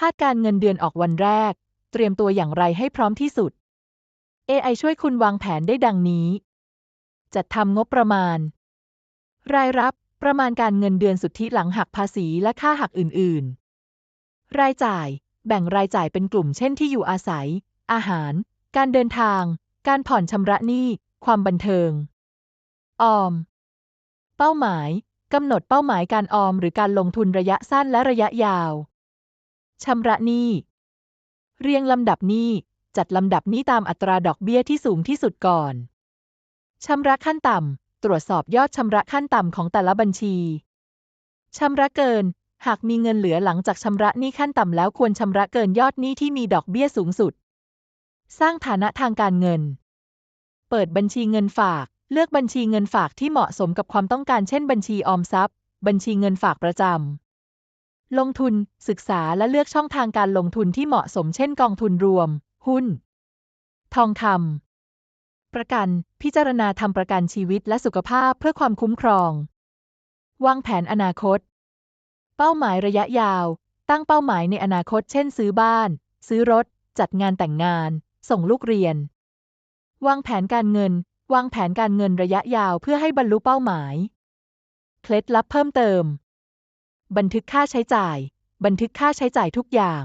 คาดการเงินเดือนออกวันแรก เตรียมตัวอย่างไรให้พร้อมที่สุด AI ช่วยคุณวางแผนได้ดังนี้ จัดทำงบประมาณ รายรับ ประมาณการเงินเดือนสุทธิหลังหักภาษีและค่าหักอื่น ๆ รายจ่าย แบ่งรายจ่ายเป็นกลุ่มเช่นที่อยู่อาศัย อาหาร การเดินทาง การผ่อนชำระหนี้ ความบันเทิง ออม เป้าหมาย กำหนดเป้าหมายการออมหรือการลงทุนระยะสั้นและระยะยาว ชำระหนี้ เรียงลำดับหนี้จัดลำดับหนี้ตามอัตราดอกเบี้ยที่สูงที่สุดก่อน ชำระขั้นต่ำ ตรวจสอบยอดชำระขั้นต่ำของแต่ละบัญชี ชำระเกิน หากมีเงินเหลือหลังจากชำระหนี้ขั้นต่ำแล้วควรชำระเกินยอดหนี้ที่มีดอกเบี้ยสูงสุด สร้างฐานะทางการเงิน เปิดบัญชีเงินฝาก เลือกบัญชีเงินฝากที่เหมาะสมกับความต้องการเช่น บัญชีออมทรัพย์ บัญชีเงินฝากประจำ ลงทุน ศึกษาและเลือกช่องทางการลงทุนที่เหมาะสมเช่นกองทุนรวม หุ้น ทองคำ ประกัน พิจารณาทำประกันชีวิตและสุขภาพเพื่อความคุ้มครอง วางแผนอนาคต เป้าหมายระยะยาว ตั้งเป้าหมายในอนาคต เช่น ซื้อบ้าน ซื้อรถ จัดงานแต่งงาน ส่งลูกเรียน วางแผนการเงิน วางแผนการเงินระยะยาวเพื่อให้บรรลุเป้าหมาย เคล็ดลับเพิ่มเติม บันทึกค่าใช้จ่าย บันทึกค่าใช้จ่ายทุกอย่าง